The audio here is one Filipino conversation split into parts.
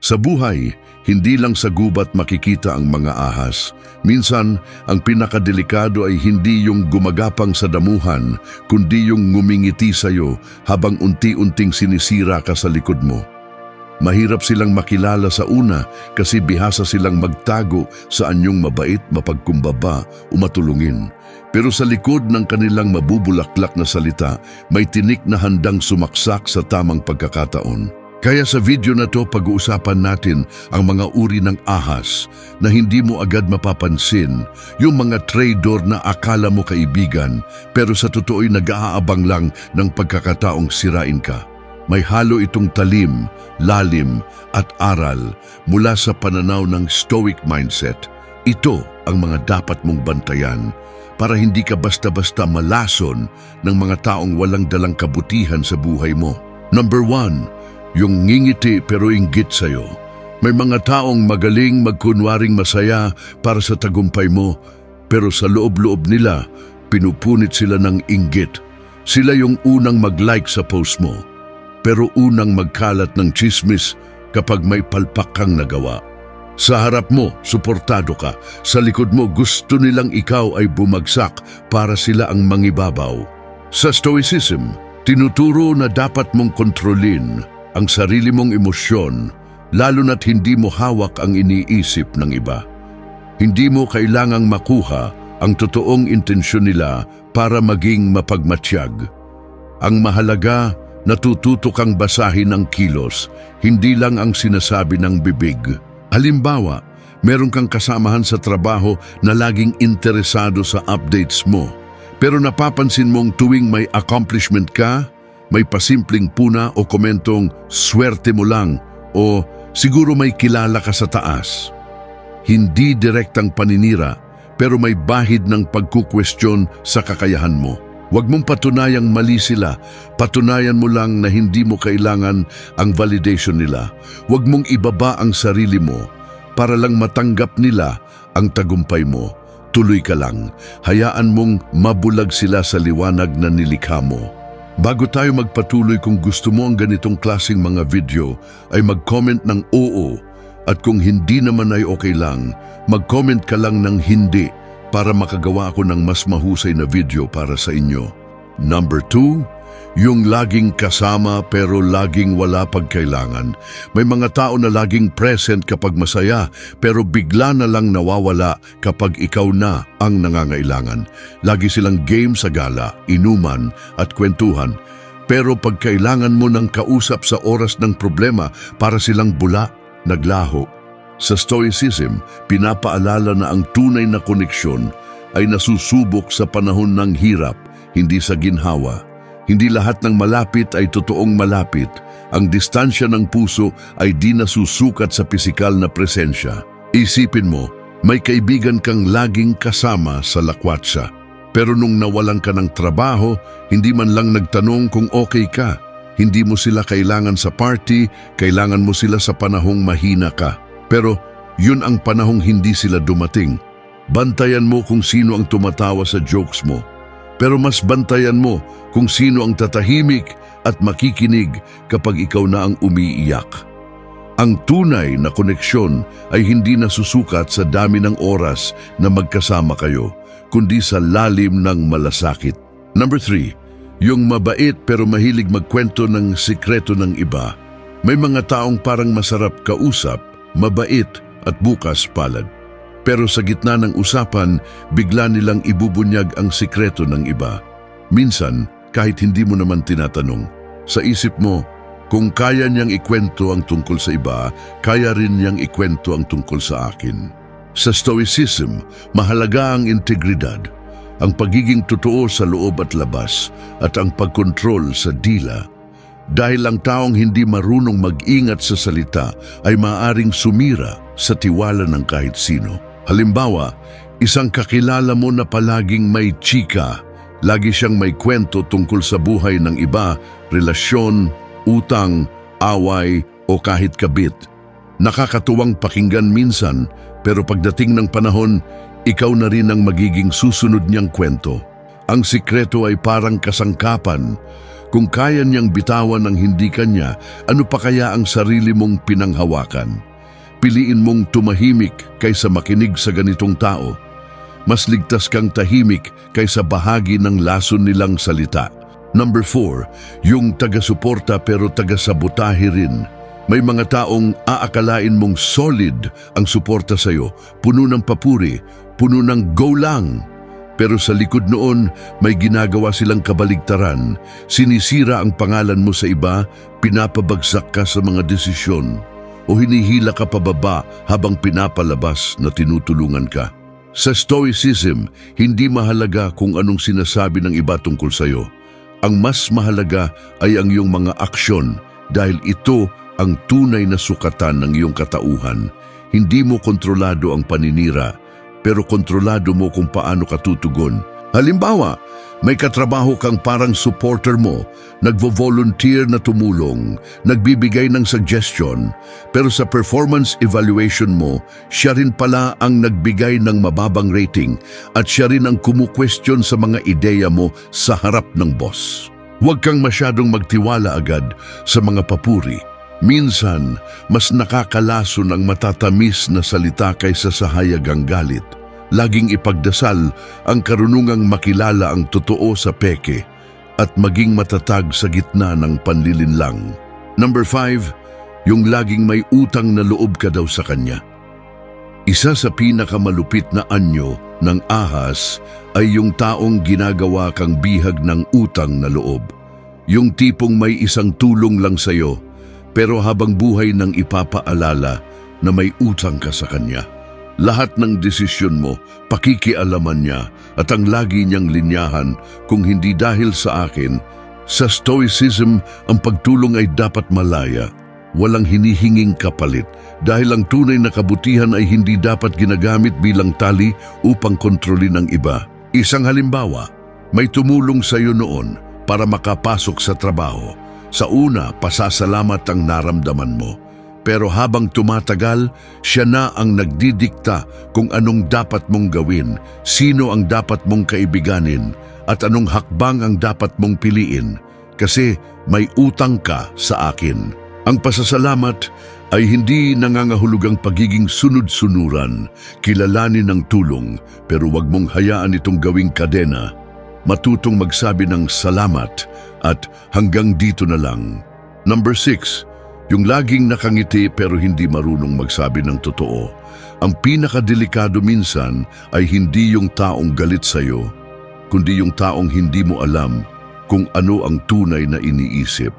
Sa buhay, hindi lang sa gubat makikita ang mga ahas. Minsan, ang pinakadelikado ay hindi yung gumagapang sa damuhan, kundi yung ngumingiti sa'yo habang unti-unting sinisira ka sa likod mo. Mahirap silang makilala sa una kasi bihasa silang magtago sa anyong mabait, mapagkumbaba o. Pero sa likod ng kanilang mabubulaklak na salita, may tinik na handang sumaksak sa tamang pagkakataon. Kaya sa video na to pag-uusapan natin ang mga uri ng ahas na hindi mo agad mapapansin, yung mga trader na akala mo kaibigan pero sa totoo'y nag-aabang lang ng pagkakataong sirain ka. May halo itong talim, lalim at aral mula sa pananaw ng stoic mindset. Ito ang mga dapat mong bantayan para hindi ka basta-basta malason ng mga taong walang dalang kabutihan sa buhay mo. Number one, yung ngingiti pero inggit sa'yo. May mga taong magaling magkunwaring masaya para sa tagumpay mo, pero sa loob-loob nila, pinupunit sila ng inggit. Sila yung unang mag-like sa post mo, pero unang magkalat ng chismis kapag may palpak kang nagawa. Sa harap mo, suportado ka. Sa likod mo, gusto nilang ikaw ay bumagsak para sila ang mangibabaw. Sa Stoicism, tinuturo na dapat mong kontrolin ang sarili mong emosyon lalo na't hindi mo hawak ang iniisip ng iba. Hindi mo kailangang makuha ang totoong intensyon nila para maging mapagmatsyag. Ang mahalaga, natututo kang basahin ang kilos, hindi lang ang sinasabi ng bibig. Halimbawa, meron kang kasamahan sa trabaho na laging interesado sa updates mo. Pero napapansin mong tuwing may accomplishment ka, may pasimpleng puna o komentong swerte mo lang o siguro may kilala ka sa taas. Hindi direktang paninira pero may bahid ng pagkukwestiyon sa kakayahan mo. Huwag mong patunayang mali sila, patunayan mo lang na hindi mo kailangan ang validation nila. Huwag mong ibaba ang sarili mo para lang matanggap nila ang tagumpay mo. Tuloy ka lang, hayaan mong mabulag sila sa liwanag na nilikha mo. Bago tayo magpatuloy kung gusto mo ang ganitong klasing mga video, ay mag-comment ng oo at kung hindi naman ay okay lang, mag-comment ka lang ng hindi para makagawa ako ng mas mahusay na video para sa inyo. Number two, yung laging kasama pero laging wala pagkailangan. May mga tao na laging present kapag masaya pero bigla na lang nawawala kapag ikaw na ang nangangailangan. Lagi silang game sa gala, inuman at kwentuhan. Pero pag kailangan mo ng kausap sa oras ng problema para silang bula, naglaho. Sa Stoicism, pinapaalala na ang tunay na koneksyon ay nasusubok sa panahon ng hirap, hindi sa ginhawa. Hindi lahat ng malapit ay totoong malapit. Ang distansya ng puso ay di nasusukat sa pisikal na presensya. Isipin mo, may kaibigan kang laging kasama sa lakwatsa. Pero nung nawalan ka ng trabaho, hindi man lang nagtanong kung okay ka. Hindi mo sila kailangan sa party, kailangan mo sila sa panahong mahina ka. Pero yun ang panahong hindi sila dumating. Bantayan mo kung sino ang tumatawa sa jokes mo. Pero mas bantayan mo kung sino ang tatahimik at makikinig kapag ikaw na ang umiiyak. Ang tunay na koneksyon ay hindi nasusukat sa dami ng oras na magkasama kayo, kundi sa lalim ng malasakit. Number three, yung mabait pero mahilig magkwento ng sikreto ng iba. May mga taong parang masarap kausap, mabait at bukas palad. Pero sa gitna ng usapan, bigla nilang ibubunyag ang sikreto ng iba. Minsan, kahit hindi mo naman tinatanong, sa isip mo, kung kaya niyang ikwento ang tungkol sa iba, kaya rin niyang ikwento ang tungkol sa akin. Sa Stoicism, mahalaga ang integridad, ang pagiging totoo sa loob at labas, at ang pagkontrol sa dila. Dahil ang taong hindi marunong mag-ingat sa salita ay maaring sumira sa tiwala ng kahit sino. Halimbawa, isang kakilala mo na palaging may chika, lagi siyang may kwento tungkol sa buhay ng iba, relasyon, utang, away o kahit kabit. Nakakatuwang pakinggan minsan, pero pagdating ng panahon, ikaw na rin ang magiging susunod niyang kwento. Ang sikreto ay parang kasangkapan. Kung kaya niyang bitawan ng hindi kanya, ano pa kaya ang sarili mong pinanghawakan? Piliin mong tumahimik kaysa makinig sa ganitong tao. Mas ligtas kang tahimik kaysa bahagi ng lason nilang salita. Number 4, yung taga-suporta pero taga-sabotahe rin. May mga taong aakalain mong solid ang suporta sa'yo, puno ng papuri, puno ng go lang. Pero sa likod noon, may ginagawa silang kabaligtaran. Sinisira ang pangalan mo sa iba, pinapabagsak ka sa mga desisyon, o hinihila ka pababa habang pinapalabas na tinutulungan ka. Sa Stoicism, hindi mahalaga kung anong sinasabi ng iba tungkol sa'yo. Ang mas mahalaga ay ang iyong mga aksyon dahil ito ang tunay na sukatan ng iyong katauhan. Hindi mo kontrolado ang paninira, pero kontrolado mo kung paano ka tutugon. Halimbawa, may katrabaho kang parang supporter mo, nagvo-volunteer na tumulong, nagbibigay ng suggestion, pero sa performance evaluation mo, siya rin pala ang nagbigay ng mababang rating at siya rin ang kumukwestiyon sa mga ideya mo sa harap ng boss. Huwag kang masyadong magtiwala agad sa mga papuri. Minsan, mas nakakalason ang matatamis na salita kaysa sa hayagang galit. Laging ipagdasal ang karunungang makilala ang totoo sa peke at maging matatag sa gitna ng panlilinlang. Number 5, yung laging may utang na loob ka daw sa kanya. Isa sa pinakamalupit na anyo ng ahas ay yung taong ginagawa kang bihag ng utang na loob. Yung tipong may isang tulong lang sa'yo, pero habang buhay nang ipapaalala na may utang ka sa kanya. Lahat ng desisyon mo, pakikialaman niya at ang lagi niyang linyahan kung hindi dahil sa akin. Sa Stoicism, ang pagtulong ay dapat malaya, walang hinihinging kapalit dahil ang tunay na kabutihan ay hindi dapat ginagamit bilang tali upang kontrolin ang iba. Isang halimbawa, may tumulong sa iyo noon para makapasok sa trabaho. Sa una, pasasalamat ang naramdaman mo. Pero habang tumatagal, siya na ang nagdidikta kung anong dapat mong gawin, sino ang dapat mong kaibiganin, at anong hakbang ang dapat mong piliin. Kasi may utang ka sa akin. Ang pasasalamat ay hindi nangangahulugang pagiging sunod-sunuran, kilalanin ng tulong, pero wag mong hayaan itong gawing kadena. Matutong magsabi ng salamat at hanggang dito na lang. Number 6, yung laging nakangiti pero hindi marunong magsabi ng totoo. Ang pinakadelikado minsan ay hindi yung taong galit sa'yo, kundi yung taong hindi mo alam kung ano ang tunay na iniisip.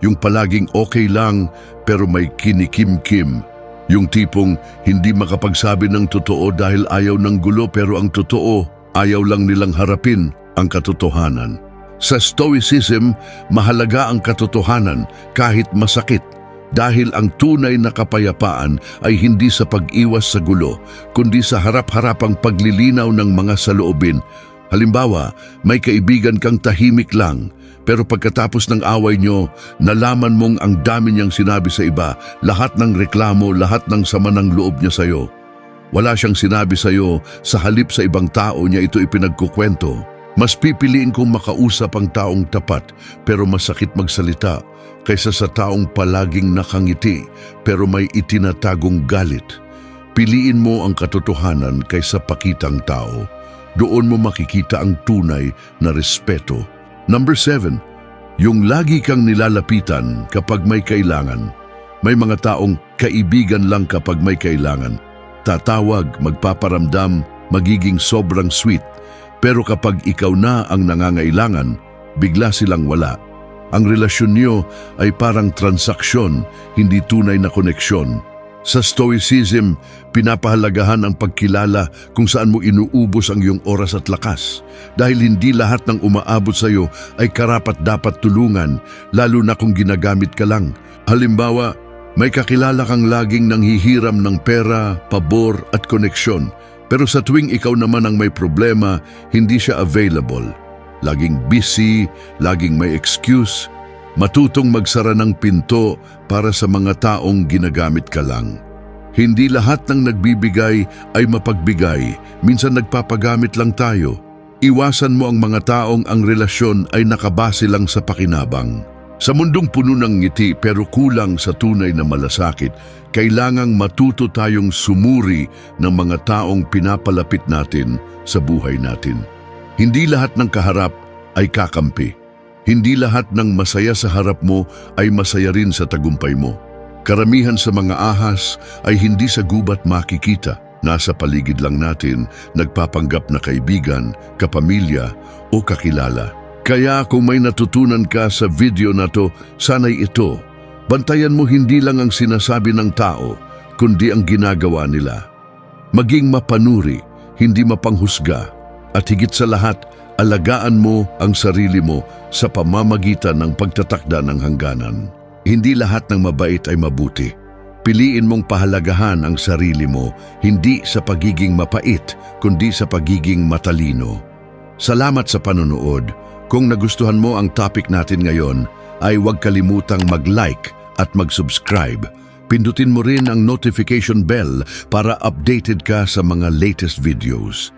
Yung palaging okay lang pero may kinikim-kim. Yung tipong hindi makapagsabi ng totoo dahil ayaw ng gulo pero ang totoo ayaw lang nilang harapin ang katotohanan. Sa Stoicism, mahalaga ang katotohanan kahit masakit dahil ang tunay na kapayapaan ay hindi sa pag-iwas sa gulo, kundi sa harap-harapang paglilinaw ng mga saloobin. Halimbawa, may kaibigan kang tahimik lang, pero pagkatapos ng away nyo, nalaman mong ang dami niyang sinabi sa iba, lahat ng reklamo, lahat ng sama ng loob niya sa'yo. Wala siyang sinabi sa'yo, sa halip sa ibang tao niya ito ipinagkukwento. Mas pipiliin kong makausap ang taong tapat pero masakit magsalita kaysa sa taong palaging nakangiti pero may itinatagong galit. Piliin mo ang katotohanan kaysa pakitang tao. Doon mo makikita ang tunay na respeto. Number 7, yung lagi kang nilalapitan kapag may kailangan. May mga taong kaibigan lang kapag may kailangan. Tatawag, magpaparamdam, magiging sobrang sweet pero kapag ikaw na ang nangangailangan, bigla silang wala. Ang relasyon niyo ay parang transaksyon, hindi tunay na koneksyon. Sa Stoicism, pinapahalagahan ang pagkilala kung saan mo inuubos ang iyong oras at lakas. Dahil hindi lahat ng umaabot sa iyo ay karapat dapat tulungan, lalo na kung ginagamit ka lang. Halimbawa, may kakilala kang laging nanghihiram ng pera, pabor at koneksyon. Pero sa tuwing ikaw naman ang may problema, hindi siya available. Laging busy, laging may excuse. Matutong magsara ng pinto para sa mga taong ginagamit ka lang. Hindi lahat ng nagbibigay ay mapagbigay. Minsan nagpapagamit lang tayo. Iwasan mo ang mga taong ang relasyon ay nakabase lang sa pakinabang. Sa mundong puno ng ngiti pero kulang sa tunay na malasakit, kailangang matuto tayong sumuri ng mga taong pinapalapit natin sa buhay natin. Hindi lahat ng kaharap ay kakampi. Hindi lahat ng masaya sa harap mo ay masaya rin sa tagumpay mo. Karamihan sa mga ahas ay hindi sa gubat makikita. Nasa paligid lang natin, nagpapanggap na kaibigan, kapamilya o kakilala. Kaya kung may natutunan ka sa video na to, sanay ito. Bantayan mo hindi lang ang sinasabi ng tao, kundi ang ginagawa nila. Maging mapanuri, hindi mapanghusga, at higit sa lahat, alagaan mo ang sarili mo sa pamamagitan ng pagtatakda ng hangganan. Hindi lahat ng mabait ay mabuti. Piliin mong pahalagahan ang sarili mo, hindi sa pagiging mapait, kundi sa pagiging matalino. Salamat sa panonood. Kung nagustuhan mo ang topic natin ngayon, ay huwag kalimutang mag-like at mag-subscribe. Pindutin mo rin ang notification bell para updated ka sa mga latest videos.